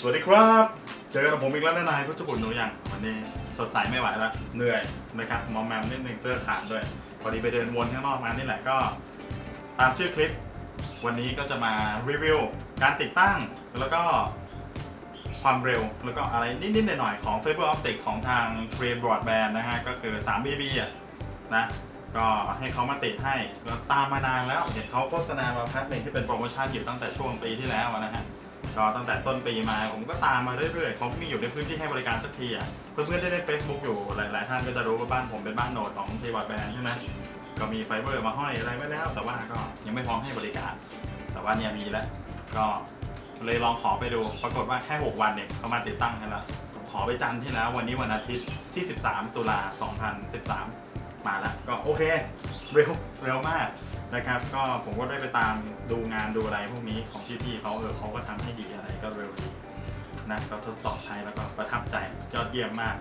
สวัสดีครับ เจอกับผมอีกแล้วนะนายพุทธบุตรหนูอย่างวันนี้สดใสไม่ไหวแล้วเหนื่อยนะครับมอมแมมนิดนึงเสื้อขาดด้วยพอดีไปเดินวนข้างนอกมานี่แหละก็ ตามชื่อคลิป วันนี้ก็จะมารีวิวการติดตั้งแล้วก็ความเร็วแล้วก็อะไรนิดๆหน่อยๆของ Fiber Optic ของทาง t r a Broadband นะฮะก็คือ 3BB อะนะก็ให้เขามาติดให้ก็ตามมานานแล้วเห็นเขาโฆษณามาพักหนึ่งที่เป็นโปรโมชั่นอยู่ตั้งแต่ช่วงปีที่แล้วนะฮะ ก็ตั้งแต่ต้นปีมาผมก็ตามมาเรื่อยๆเขาไม่อยู่ในพื้นที่ให้บริการสักทีอะเพื่อนๆได้เล่น Facebook อยู่หลายๆท่านก็จะรู้ว่าบ้านผมเป็นบ้านโหนดของทีวอร์ดแบนด์ใช่ไหมก็มีไฟเบอร์มาห้อยอะไรไว้แล้ว แต่ว่าก็ยังไม่พร้อมให้บริการ แต่ว่าเนี่ยมีแล้วก็เลยลองขอไปดู ปรากฏว่าแค่ 6 วันเนี่ยเขามาติดตั้งให้แล้วผมขอไปจันทร์ที่แล้ว วันนี้วันอาทิตย์ที่ 13 ตุลา 2013 มาแล้ว ก็โอเค เร็ว เร็วมาก นะครับ ก็ผมก็ได้ไปตามดูงานดูอะไรพวกนี้ของพี่ๆเขาเออเขาก็ทำให้ดีอะไรก็เร็วดีนะก็ทดสอบใช้แล้วก็ประทับใจยอดเยี่ยมมาก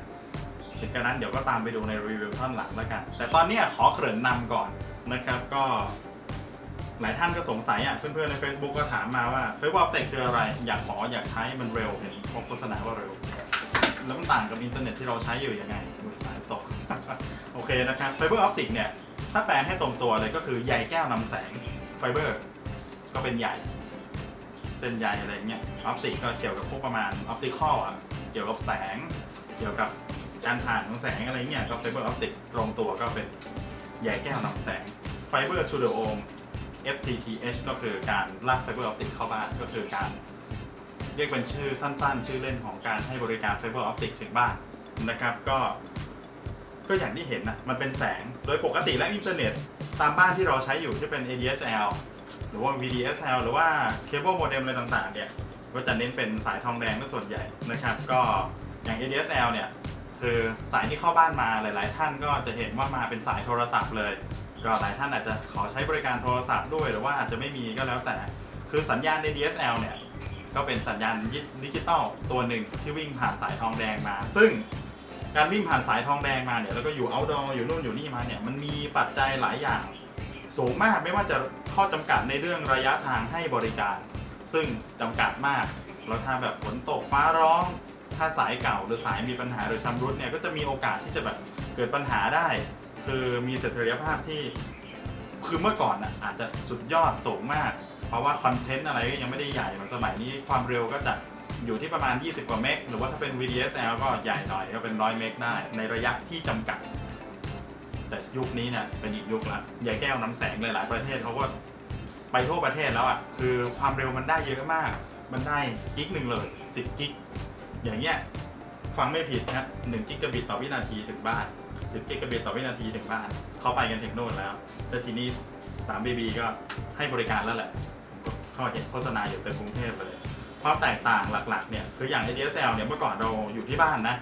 ถึงกระนั้นเดี๋ยวก็ตามไปดูในรีวิวท่อนหลังแล้วกัน แต่ตอนนี้ขอเกริ่นนำก่อนนะครับก็ หลายท่านก็สงสัยอะเพื่อนๆใน Facebook ก็ถามมาว่า Fiber Optic คืออะไร อยากขออยากใช้มันเร็วเห็นเขาโฆษณาว่าเร็ว แล้วมันต่างกับอินเทอร์เน็ตที่เราใช้อยู่ยังไงสายตก โอเคนะครับ Fiber Optic เนี่ย ถ้าแปลให้ตรงตัวเลยก็คือใยแก้วนำแสงไฟเบอร์ ก็เป็นใยเส้นใยอะไรเงี้ยออปติกก็เกี่ยวกับพวกประมาณออปติคอลอะเกี่ยวกับแสง เกี่ยวกับการผ่านของแสงอะไรเงี้ยก็ไฟเบอร์ออปติกตรงตัวก็เป็นใยแก้วนำแสงไฟเบอร์ to the home FTTH ก็คือการลากไฟเบอร์ออปติกเข้าบ้านก็คือการ เรียกเป็นชื่อสั้นๆ ชื่อเล่นของการให้บริการไฟเบอร์ออปติกถึงบ้านนะครับก็ ก็อย่างที่เห็นนะมันเป็นแสงโดยปกติและอินเทอร์เน็ต ตามบ้านที่เราใช้อยู่ที่เป็น ADSL หรือว่า VDSL หรือว่าเคเบิลโมเด็มอะไรต่างๆเนี่ยก็จะเน้นเป็นสายทองแดงเป็นส่วนใหญ่นะครับ ก็อย่าง ADSL เนี่ยคือสายที่เข้าบ้านมาหลาย ๆ ท่านก็จะเห็นว่ามาเป็นสายโทรศัพท์เลย ก็หลายท่านอาจจะขอใช้บริการโทรศัพท์ด้วย หรือว่าอาจจะไม่มีก็แล้วแต่ คือสัญญาณ ADSL เนี่ยก็เป็นสัญญาณดิจิตอลตัวหนึ่งที่วิ่งผ่านสายทองแดงมา ซึ่ง การวิ่งผ่านสายทองแดงมาเนี่ยแล้วก็อยู่ outdoor อยู่นู่นอยู่นี่มาเนี่ยมันมีปัจจัยหลายอย่างสูงมากไม่ว่าจะข้อจำกัดในเรื่องระยะทางให้บริการ ซึ่งจำกัดมากแล้วถ้าแบบฝนตกฟ้าร้อง ถ้าสายเก่าหรือสายมีปัญหาหรือชำรุดเนี่ยก็จะมีโอกาสที่จะแบบเกิดปัญหาได้ คือมีเสถียรภาพที่คือเมื่อก่อนน่ะอาจจะสุดยอดสูงมาก เพราะว่าคอนเทนต์อะไรก็ยังไม่ได้ใหญ่เหมือนสมัยนี้ความเร็วก็จะ อยู่ที่ประมาณ 20 กว่าเมกหรือว่าถ้าเป็น VDSL ก็ใหญ่หน่อยก็เป็น 100 เมกได้ ในระยะที่จำกัด แต่ยุคนี้เนี่ยเป็นอีกยุคละใหญ่แก้วน้ำแสงหลายๆประเทศเขาก็ไปทั่วประเทศแล้วอะคือความเร็วมันได้เยอะมาก มันได้กิกหนึ่งเลย 10 กิก อย่างเงี้ยฟังไม่ผิดนะ1กิกะบิตต่อวินาทีถึงบ้าน 10 กิกะบิตต่อวินาทีถึงบ้าน เขาไปกันถึงโน่นแล้วแล้วทีนี้ 3BB ก็ให้บริการแล้วแหละก็เห็นโฆษณาอยู่ในกรุงเทพเลย ความแตกต่างหลักๆเนี่ยคืออย่าง ADSL เนี่ยเมื่อก่อนเราอยู่ที่บ้านนะ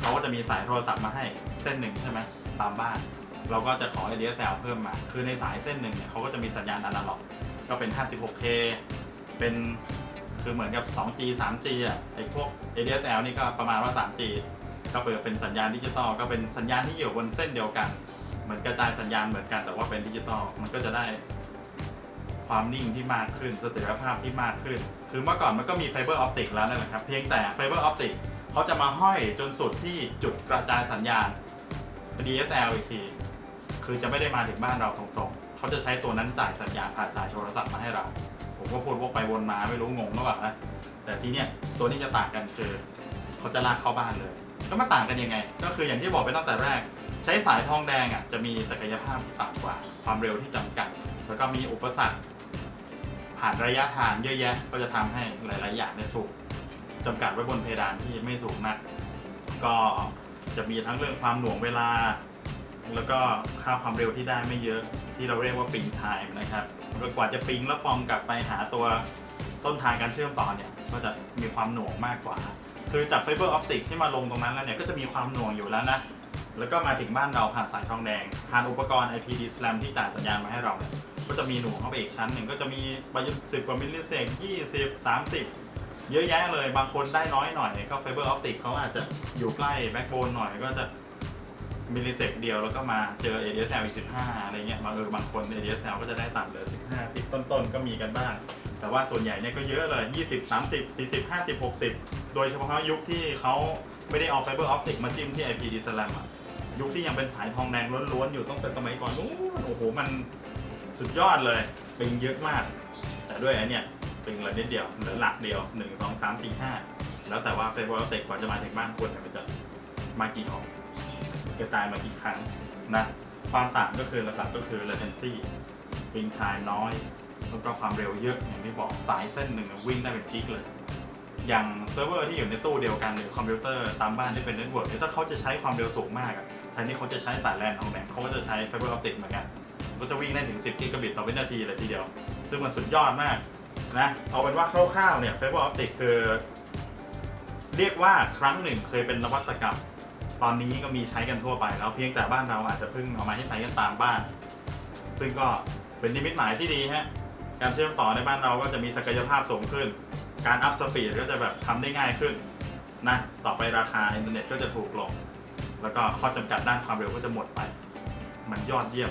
เขาก็จะมีสายโทรศัพท์มาให้เส้นหนึ่งใช่ไหมตามบ้าน เราก็จะขอ ADSL เพิ่มมา คือในสายเส้นหนึ่งเนี่ยเขาก็จะมีสัญญาณอนาล็อก ก็เป็น 56K เป็นคือเหมือนกับ 2G 3G อะไอ้พวก ADSL นี่ก็ประมาณว่า 3G ก็เปิดเป็นสัญญาณดิจิตอลก็เป็นสัญญาณที่อยู่บนเส้นเดียวกัน เหมือนกระจายสัญญาณเหมือนกันแต่ว่าเป็นดิจิตอลมันก็จะได้ ความนิ่งที่มากขึ้นเสถียรภาพที่มากขึ้น คือเมื่อก่อนมันก็มีไฟเบอร์ออปติกแล้วนั่นแหละครับ เพียงแต่ไฟเบอร์ออปติกเขาจะมาห้อยจนสุดที่จุดกระจายสัญญาณ DSL อีกที คือจะไม่ได้มาถึงบ้านเราตรงๆ เขาจะใช้ตัวนั้นจ่ายสัญญาณผ่านสายโทรศัพท์มาให้เรา ผมก็พูดวกไปวนมาไม่รู้งงหรือเปล่านะ แต่ทีเนี้ยตัวนี้จะต่างกันคือเขาจะลากเข้าบ้านเลย แล้วมันต่างกันยังไง ก็คืออย่างที่บอกไปตั้งแต่แรก ใช้สายทองแดงอะจะมีศักยภาพที่ต่ำกว่า ความเร็วที่จำกัด แล้วก็มีอุปสรรค ผ่านระยะทางเยอะแยะ ก็จะทำให้หลาย ๆ อย่างเนี่ยถูกจำกัดไว้บนเพดานที่ไม่สูงนัก ก็จะมีทั้งเรื่องความหน่วงเวลา แล้วก็ค่าความเร็วที่ได้ไม่เยอะ ที่เราเรียกว่าปิงไทม์นะครับกว่าจะปิงแล้วปองกลับไปหาตัวต้นทางการเชื่อมต่อเนี่ย ก็จะมีความหน่วงมากกว่า คือจากไฟเบอร์ออปติกที่มาลงตรงนั้นแล้วเนี่ย ก็จะมีความหน่วงอยู่แล้วนะ แล้วก็มาถึงบ้านเราผ่านสายทองแดง ผ่านอุปกรณ์ IPD SLAM ที่จ่ายสัญญาณมาให้เราเนี่ย ก็จะมีหน่วงเข้าไปอีกชั้นหนึ่งก็จะมีประยุทธ์สิบกว่ามิลลิเซกยี่สิบสามสิบเยอะแยะเลยบางคนได้น้อยหน่อยก็ไฟเบอร์ออปติกเขาอาจจะอยู่ใกล้แบ็กโบนหน่อยก็จะมิลลิเซกเดียวแล้วก็มาเจอ ADSL อีก15 อะไรเงี้ยบางเออบางคน ADSL ก็จะได้ต่ำเหลือ 15 10 ต้นๆ ก็มีกันบ้าง แต่ว่าส่วนใหญ่เนี่ยก็เยอะเลย 20 30 40 50 60 โดยเฉพาะยุคที่เขาไม่ได้เอาไฟเบอร์ออปติกมาจิ้มที่ IP d s l a m อะยุคที่ยังเป็นสายทองแดงล้วนๆ อยู่ต้องเป็นสมัยก่อนนู้นโอ้โหมัน สุดยอดเลยปิงเยอะมาก แต่ด้วยอันเนี้ยปิงเหลือนิดเดียวเหลือหลักเดียว1 2 3 4 5แล้วแต่ว่าไฟเบอร์ออปติกกว่าจะมาถึงบ้านคุณเนี่ยมันจะมากี่ของกระจายมากี่ครั้งนะความต่างก็คือหลักๆก็คือ latency ปิงชายน้อย แล้วก็ความเร็วเยอะอย่างที่บอกสายเส้นหนึ่งวิ่งได้เป็นกิกเลย อย่างเซิร์ฟเวอร์ที่อยู่ในตู้เดียวกันหรือคอมพิวเตอร์ตามบ้านที่เป็นเน็ตเวิร์กถ้าเขาจะใช้ความเร็วสูงมากอะแทนที่เขาจะใช้สายแลนทองแดงเขาก็จะใช้ไฟเบอร์ออปติกเหมือนกัน ก็จะวิ่งได้ถึง 10 กิกะบิตต่อวินาทีเลยทีเดียว ซึ่งมันสุดยอดมากนะ เอาเป็นว่าคร่าวๆเนี่ยไฟเบอร์ออปติกคือ เรียกว่าครั้งหนึ่งเคยเป็นนวัตกรรม ตอนนี้ก็มีใช้กันทั่วไปแล้วเพียงแต่บ้านเราอาจจะเพิ่งเอามาให้ใช้กันตามบ้าน ซึ่งก็เป็นนิมิตหมายที่ดีฮะ การเชื่อมต่อในบ้านเราก็จะมีศักยภาพสูงขึ้น การอัพสปีดก็จะแบบทำได้ง่ายขึ้นนะ ต่อไปราคาอินเทอร์เน็ตก็จะถูกลง แล้วก็ข้อจำกัดด้านความเร็วก็จะหมดไป มันยอดเยี่ยม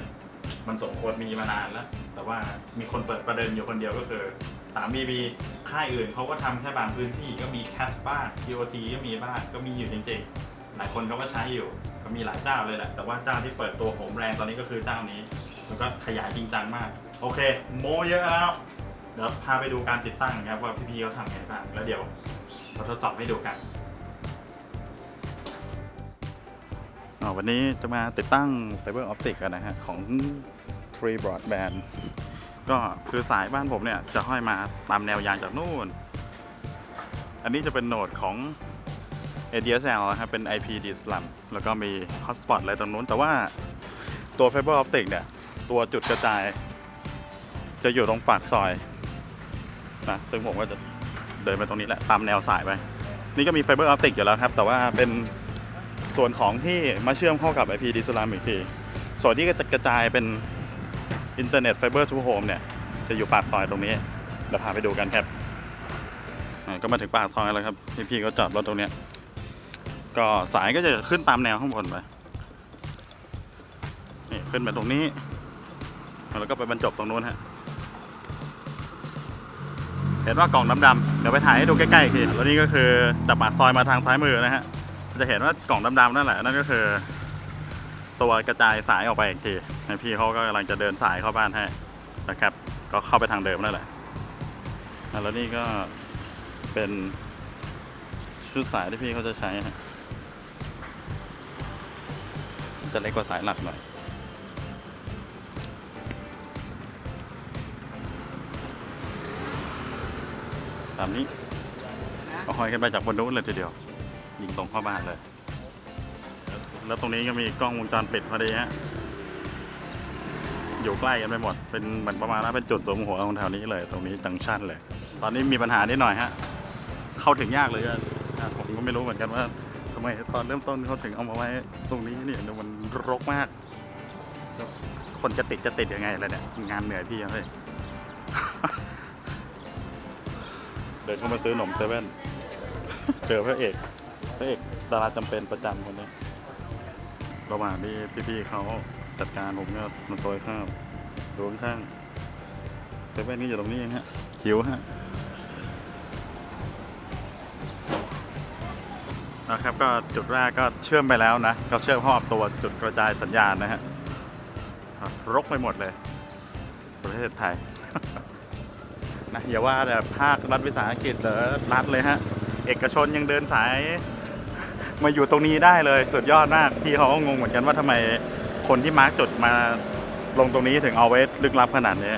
มันสมควรมีมานานแล้ว แต่ว่ามีคนเปิดประเด็นอยู่คนเดียวก็คือ 3BB ค่ายอื่นเขาก็ทำแค่บางพื้นที่ก็มีแคทบ้าง TOT ก็มีบ้างก็มีอยู่จริงๆ หลายคนเขาก็ใช้อยู่ ก็มีหลายเจ้าเลยแหละ แต่ว่าเจ้าที่เปิดตัวโหมแรงตอนนี้ก็คือเจ้านี้ แล้วก็ขยายจริงจังมาก โอเค โมเยอะแล้ว เดี๋ยวพาไปดูการติดตั้งนะครับว่าพี่ๆเขาทำไงบ้าง แล้วเดี๋ยวเราทดสอบให้ดูกัน วันนี้จะมาติดตั้งไฟเบอร์ออปติกกันนะฮะ ของ Free Broadband ก็คือสายบ้านผมเนี่ย จะห้อยมาตามแนวยางจากนู่น อันนี้จะเป็นโหนดของ ADSL นะครับเป็น IP d s l a m แล้วก็มี Hotspot อะไรตรงนู้น แต่ว่าตัว Fiber Optic เนี่ย ตัวจุดกระจาย จะอยู่ตรงปากซอยนะซึ่งผมก็จะเดินไปตรงนี้แหละ ตามแนวสายไป นี่ก็มี Fiber Optic อยู่แล้วครับ แต่ว่าเป็น ส่วนของที่มาเชื่อมเข้ากับ IP d s l a m อีกที ส่วนที่จะกระจายเป็นอินเทอร์เน็ตไฟเบอร์ทูโฮมเนี่ย จะอยู่ปากซอยตรงนี้ เดี๋ยวพาไปดูกันครับ ก็มาถึงปากซอยแล้วครับ พี่ๆก็จอดรถตรงนี้ ก็สายก็จะขึ้นตามแนวข้างบนไป นี่ขึ้นไปตรงนี้ แล้วก็ไปบรรจบตรงนู้นฮะ เห็นว่ากล่องดำๆเดี๋ยวไปถ่ายให้ดูใกล้ๆอีกทีแล้วนี่ก็คือจากปากซอยมาทางซ้ายมือนะฮะ จะเห็นว่ากล่องดำๆนั่นแหละนั่นก็คือ ตัวกระจายสายออกไปอีกทีให้พี่เขาก็กำลังจะเดินสายเข้าบ้านให้นะครับ ก็เข้าไปทางเดิมนั่นแหละแล้วนี่ก็เป็นชุดสายที่พี่เขาจะใช้จะเล็กกว่าสายหลักหน่อยตามนี้เอาหอยขึ้นไปจากบนนู้นเลยทีเดียว ยิงตรงเข้าบ้านเลย แล้วตรงนี้ก็มีกล้องวงจรปิดพอดีฮะ อยู่ใกล้กันไปหมด เป็นเหมือนประมาณว่าเป็นจุดสมหัวของแถวนี้เลย ตรงนี้จังชันเลย ตอนนี้มีปัญหานิดหน่อยฮะ เข้าถึงยากเลยอะผมก็ไม่รู้เหมือนกันว่าทำไมตอนเริ่มต้นเขาถึงเอามาไว้ตรงนี้เนี่ยมันรกมาก คนจะติดจะติดยังไงเลยเนี่ย งานเหนื่อยพี่อะเฮ้ยเดินเข้ามาซื้อหนมเซเว่น เจอพระเอก พระเอกดาราจำเป็นประจำคนนี้ระหว่างที่พี่ๆเขาจัดการผมก็มาซอยข้าวดูข้างเซเว่นนี่อยู่ตรงนี้เองฮะ หิวฮะนะครับก็จุดแรกก็เชื่อมไปแล้วนะ ก็เชื่อมเข้ากับตัวจุดกระจายสัญญาณนะฮะรกไปหมดเลย ประเทศไทยนะอย่าว่าแต่ภาครัฐวิสาหกิจหรือรัฐเลยฮะ เอกชนยังเดินสาย มาอยู่ตรงนี้ได้เลยสุดยอดมากพี่เขาก็งงเหมือนกันว่าทำไมคนที่มาร์กจุดมาลงตรงนี้ถึงเอาไว้ลึกลับขนาดนี้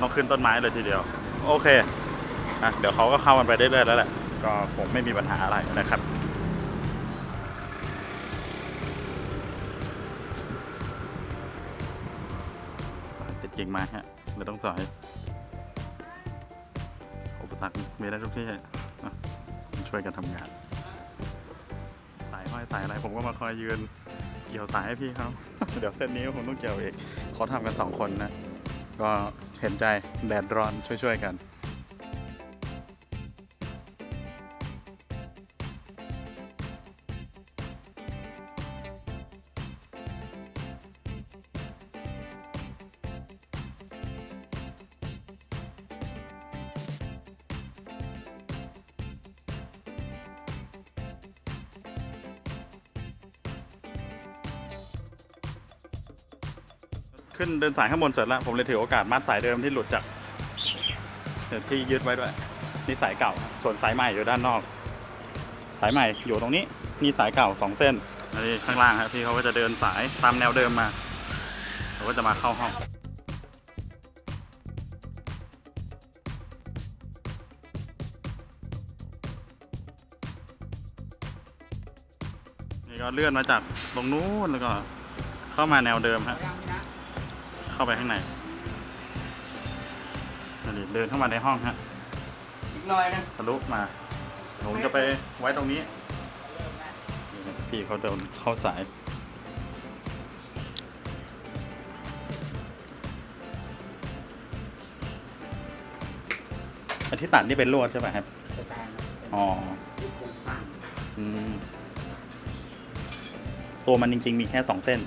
ต้องขึ้นต้นไม้เลยทีเดียว โอเคอะเดี๋ยวเขาก็เข้ามันไปได้เรื่อยๆแล้วแหละก็ผมไม่มีปัญหาอะไรนะครับติดกิ่งไม้ฮะไม่ต้องสอยอุปสรรคมีได้ทุกที่อะช่วยกันทำงาน อยสายอะไรผมก็มาคอยยืนเกี่ยวสายให้พี่เขา เดี๋ยวเส้นนี้ผมต้องเกี่ยวอีกเขาทำกันสองคนนะ ก็เห็นใจแดดร้อนช่วยๆกัน ขึ้นเดินสายข้างบนเสร็จแล้ว ผมเลยถือโอกาสมัดสายเดิมที่หลุดจากที่ยึดไว้ด้วย นี่สายเก่า ส่วนสายใหม่อยู่ด้านนอก สายใหม่อยู่ตรงนี้นี่สายเก่าสองเส้นอันนี้ข้างล่างครับพี่เขาก็จะเดินสายตามแนวเดิมมาเขาก็จะมาเข้าห้องนี่ก็เลื่อนมาจากตรงนู้นแล้วก็เข้ามาแนวเดิมฮะ เข้าไปข้างในอันนี้เดินเข้ามาในห้องฮะอีกหน่อยนึงทะลุมาผมจะไปไว้ตรงนี้นี่ครับพี่เขาเดินเข้าสายอันที่ตัดนี่เป็นลวดใช่ไหมครับสแตนอ๋อที่โครงสร้างอืมตัวมันจริง ๆ มีแค่สองเส้น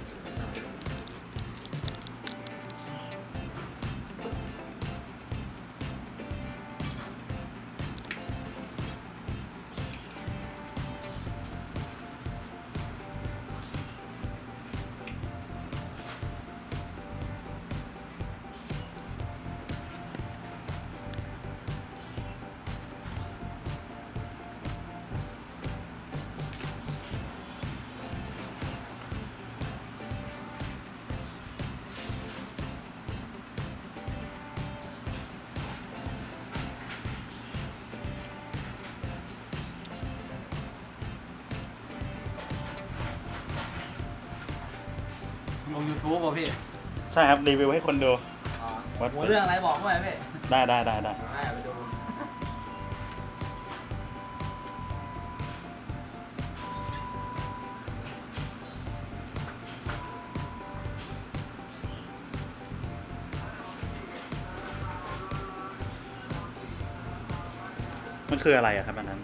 ลงยูทูบป่ะพี่ใช่ครับรีวิวให้คนดู อ๋อวัด หัวเรื่องอะไรบอกไว้พี่ได้ได้ได้ได้ให้ไปดูมันคืออะไรอะครับอันนั้น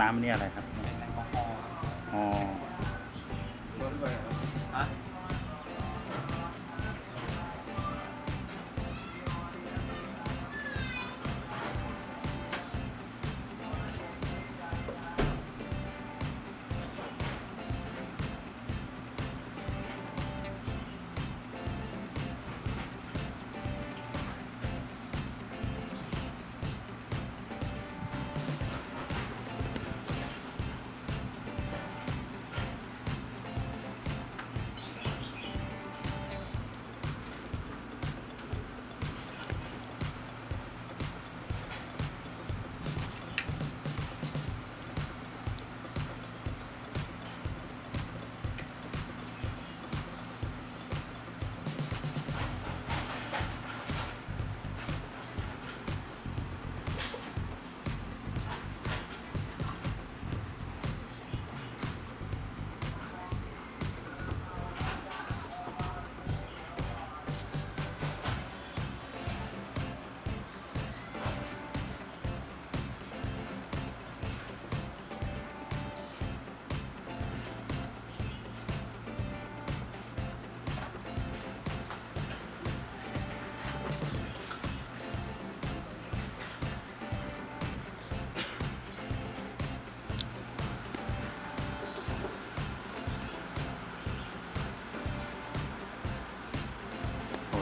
น้ำอันนี่อะไรครับแอลกอฮอล์อ๋อ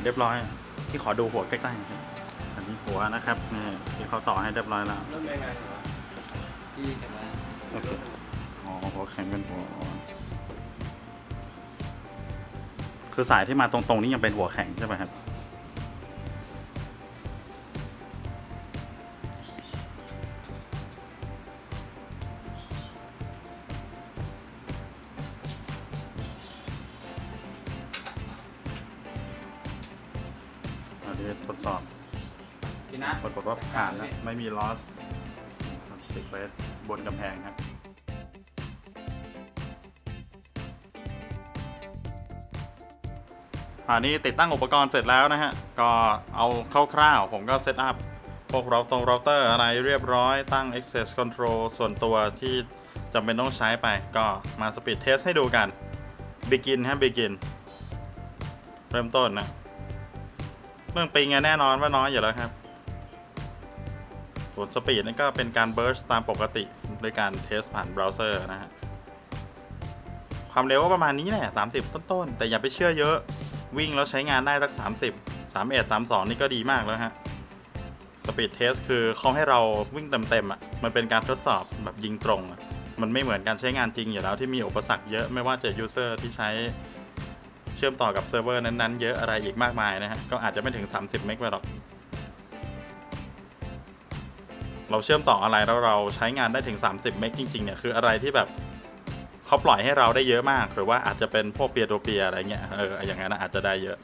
เรียบร้อย ที่ขอดูหัวใกล้ๆครับอันนี้หัวนะครับนี่ที่เขาต่อให้เรียบร้อยแล้วเริ่มยังไงเหรอพี่เห็นไหมโอเคอ๋อหัวแข็งเป็นหัวอ่อนคือสายที่มาตรงๆนี่ยังเป็นหัวแข็งใช่ไหมครับ ปรากฏว่าผ่านแล้วไม่มีลอสติดไว้บนกำแพงครับอันนี้ติดตั้งอุปกรณ์เสร็จแล้วนะฮะ ก็เอาคร่าวๆ ผมก็เซตอัพพวกเราตรงเราเตอร์อะไรเรียบร้อยตั้ง access control ส่วนตัวที่จำเป็นต้องใช้ไป ก็มาสปีดเทสให้ดูกัน begin ฮะ begin เริ่มต้นนะเรื่องปิงอะแน่นอนว่าน้อยอยู่แล้วครับ ส่วนสปีดนี่ก็เป็นการเบิร์ชตามปกติด้วยการเทสผ่านเบราว์เซอร์นะฮะ ความเร็วก็ประมาณนี้แหละ 30 ต้นๆ แต่อย่าไปเชื่อเยอะ วิ่งแล้วใช้งานได้สัก 30 31 32 นี่ก็ดีมากแล้วฮะ สปีดเทสคือเขาให้เราวิ่งเต็มๆอะ มันเป็นการทดสอบแบบยิงตรงมันไม่เหมือนการใช้งานจริงอยู่แล้วที่มีอุปสรรคเยอะไม่ว่าจะยูเซอร์ที่ใช้เชื่อมต่อกับเซิร์ฟเวอร์นั้นๆ เยอะอะไรอีกมากมายนะฮะ ก็อาจจะไม่ถึง 30 เมกไปหรอก เราเชื่อมต่ออะไรแล้วเราใช้งานได้ถึง 30 เมกจริงๆเนี่ยคืออะไรที่แบบเขาปล่อยให้เราได้เยอะมาก หรือว่าอาจจะเป็นพวกเปียโตเปียอะไรเงี้ยเอออย่างนั้นนะอาจจะได้เยอะ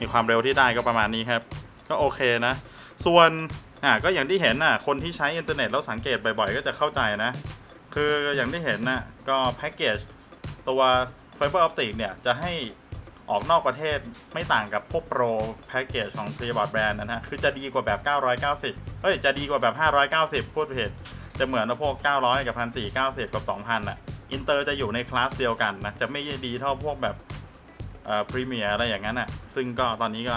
มีความเร็วที่ได้ก็ประมาณนี้ครับ ก็โอเคนะ ส่วนอ่าก็อย่างที่เห็นน่ะคนที่ใช้อินเทอร์เน็ตแล้วสังเกตบ่อยๆ ก็จะเข้าใจนะ คืออย่างที่เห็นน่ะก็แพ็กเกจตัวไฟเบอร์ออปติกเนี่ยจะให้ ออกนอกประเทศไม่ต่างกับพวกโปรแพ็กเกจของ t ีบอร์ดแบรนด์นะฮะ คือจะดีกว่าแบบ 990เฮ้ย จะดีกว่าแบบ 590 พูดผิด จะเหมือนกับพวก 900 กับ 1490 กับ 2,000อะ อินเตอร์จะอยู่ในคลาสเดียวกันนะ จะไม่ดีเท่าพวกแบบเอ่อพรีเมียร์อะไรอย่างนั้นอะ ซึ่งก็ตอนนี้ก็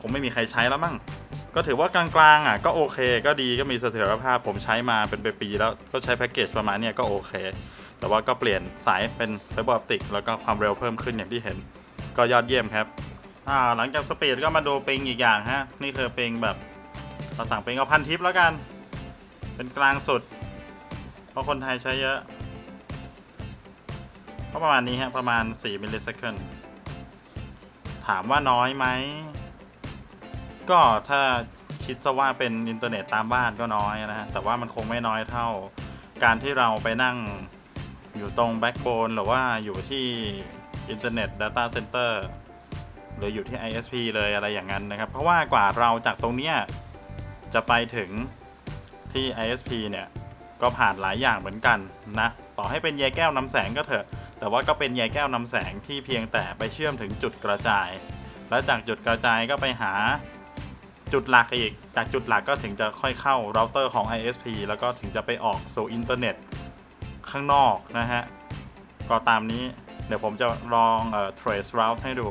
คงไม่มีใครใช้แล้วมั้ง ก็ถือว่ากลางๆอะก็โอเค ก็ดีก็มีเสถียรภาพผมใช้มาเป็นปีแล้วก็ใช้แพ็กเกจประมาณเนี้ยก็โอเคแต่ว่าก็เปลี่ยนสายเป็นไฟเบอร์ออปติกแล้วก็ความเร็วเพิ่มขึ้นอย่างที่เห็น ก็ยอดเยี่ยมครับอ่าหลังจากสปีดก็มาดูปิงอีกอย่างฮะ นี่คือปิงแบบเราสั่งปิงเอาพันทิปแล้วกัน เป็นกลางสุด เพราะคนไทยใช้เยอะก็ประมาณนี้ฮะ ประมาณ 4มิลลิเซคันถามว่าน้อยไหม ก็ถ้าคิดซะว่าเป็นอินเทอร์เน็ตตามบ้านก็น้อยนะฮะ แต่ว่ามันคงไม่น้อยเท่า การที่เราไปนั่งอยู่ตรงแบ็กโบนหรือว่าอยู่ที่ อินเทอร์เน็ต Data Center หรืออยู่ที่ ISP เลยอะไรอย่างนั้นนะครับ เพราะว่ากว่าเราจากตรงเนี้ยจะไปถึงที่ ISP เนี่ย ก็ผ่านหลายอย่างเหมือนกันนะ ต่อให้เป็นแยแก้วนำแสงก็เถอะ แต่ว่าก็เป็นแยแก้วนำแสงที่เพียงแต่ไปเชื่อมถึงจุดกระจาย แล้วจากจุดกระจายก็ไปหาจุดหลักอีก จากจุดหลักก็ถึงจะค่อยเข้าเราเตอร์ของ ISP แล้วก็ถึงจะไปออกสู่อินเทอร์เน็ตข้างนอกนะฮะ ก็ตามนี้ ดี๋ยวผมจะลองเอ่อ trace route ให้ดู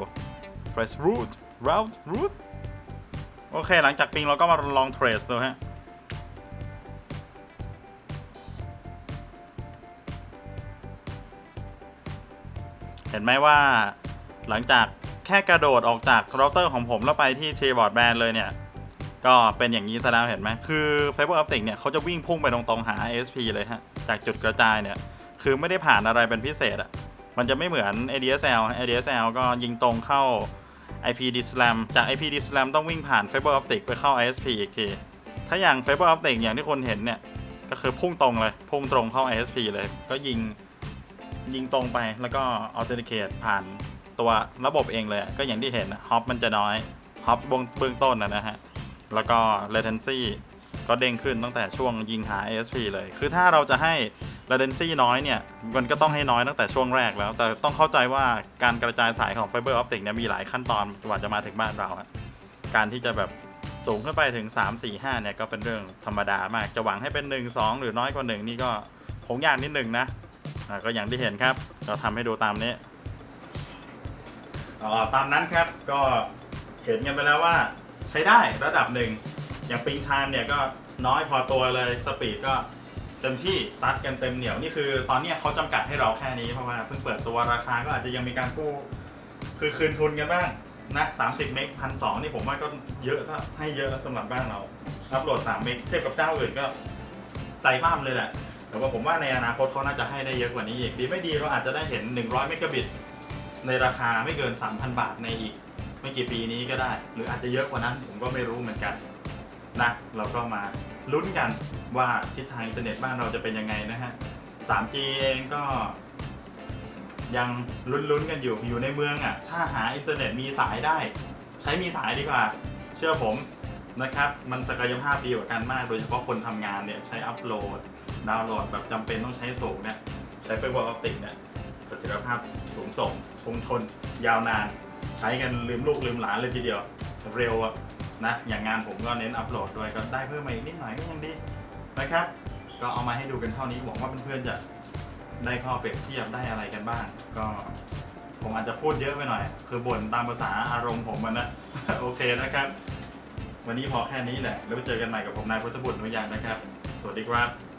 trace route route route โอเค หลังจากปิงเราก็มาลอง trace ดูฮะเห็นไหมว่าหลังจากแค่กระโดดออกจากเราเตอร์ของผมแล้วไปที่ t ีบอร์ดแบนเลยเนี่ย ก็เป็นอย่างนี้ซะแล้วเห็นไหมคือ Fiber Optic เนี่ยเขาจะวิ่งพุ่งไปตรงๆหา ISP เลยฮะ จากจุดกระจายเนี่ย คือไม่ได้ผ่านอะไรเป็นพิเศษอะ มันจะไม่เหมือน ADSL ADSL ก็ยิงตรงเข้า IP DSLAM จาก IP DSLAM ต้องวิ่งผ่าน Fiber Optic ไปเข้า ISP อีกที ถ้าอย่าง Fiber Optic อย่างที่คนเห็นเนี่ย ก็คือพุ่งตรงเลย พุ่งตรงเข้า ISP เลย ก็ยิงยิงตรงไปแล้วก็ authenticate ผ่านตัวระบบเองเลย ก็อย่างที่เห็นฮอปมันจะน้อยฮอปเบื้องต้นนะฮะ แล้วก็ latency ก็เด้งขึ้นตั้งแต่ช่วงยิงหา ASP เลย คือถ้าเราจะให้ latency น้อยเนี่ย มันก็ต้องให้น้อยตั้งแต่ช่วงแรกแล้ว แต่ต้องเข้าใจว่าการกระจายสายของ Fiber Optic เนี่ยมีหลายขั้นตอนกว่าจะมาถึงบ้านเรา การที่จะแบบสูงขึ้นไปถึง 3 4 5 เนี่ยก็เป็นเรื่องธรรมดามาก จะหวังให้เป็น 1 2 หรือน้อยกว่า 1 นี่ก็คงยากนิดนึงนะก็อย่างที่เห็นครับ เราทำให้ดูตามนี้ตามนั้นครับก็เห็นกันไปแล้วว่าใช้ได้ระดับหนึ่งอย่างปิงไทม์เนี่ยก็น้อยพอตัวเลยสปีดก็ เต็มที่ซัดกันเต็มเหนียวนี่คือ ตอนเนี้ยเขาจำกัดให้เราแค่นี้เพราะว่าเพิ่งเปิดตัวราคาก็อาจจะยังมีการกู้คือคืนทุนกันบ้างนะ30 เมกพันสนี่ผมว่าก็เยอะถ้าให้เยอะสำหรับบ้านเราอัพโหลด 3 เมกเทียบกับเจ้าอื่นก็ใจบ้ามเลยแหละแต่ว่าผมว่าในอนาคตเขาน่าจะให้ได้เยอะกว่านี้อีกดีไม่ดีเราอาจจะได้เห็น 100 เมกะบิต ในราคาไม่เกิน 3,000 บาทในอีก ไม่กี่ปีนี้ก็ได้ หรืออาจจะเยอะกว่านั้นผมก็ไม่รู้เหมือนกัน นะ เราก็มาลุ้นกันว่าทิศทางอินเทอร์เน็ตบ้านเราจะเป็นยังไงนะฮะ 3G เองก็ ยังลุ้นๆกันอยู่อยู่ในเมืองอะ ถ้าหาอินเทอร์เน็ตมีสายได้ ใช้มีสายดีกว่า เชื่อผมนะครับ มันศักยภาพดีกว่ากันมาก โดยเฉพาะคนทำงานเนี่ยใช้อัพโหลด ดาวน์โหลดแบบจำเป็นต้องใช้สูงเนี่ยใช้ไฟเบอร์ออปติกเนี่ยสถียรภาพสูงส่งคงทนยาวนาน ใช้กันลืมลูกลืมหลานเลยทีเดียว เร็วอะ นะอย่างงานผมก็เน้นอัพโหลดด้วยก็ได้เพิ่มมาอีกนิดหน่อยก็ยังดีนะครับ ก็เอามาให้ดูกันเท่านี้หวังว่าเพื่อนๆจะได้ข้อเปรียบเทียบได้อะไรกันบ้าง ก็ผมอาจจะพูดเยอะไปหน่อย คือบ่นตามภาษาอารมณ์ผมมันนะ โอเคนะครับ วันนี้พอแค่นี้แหละ แล้วไปเจอกันใหม่กับผมนายพุทธบุตรนุยางนะครับ สวัสดีครับ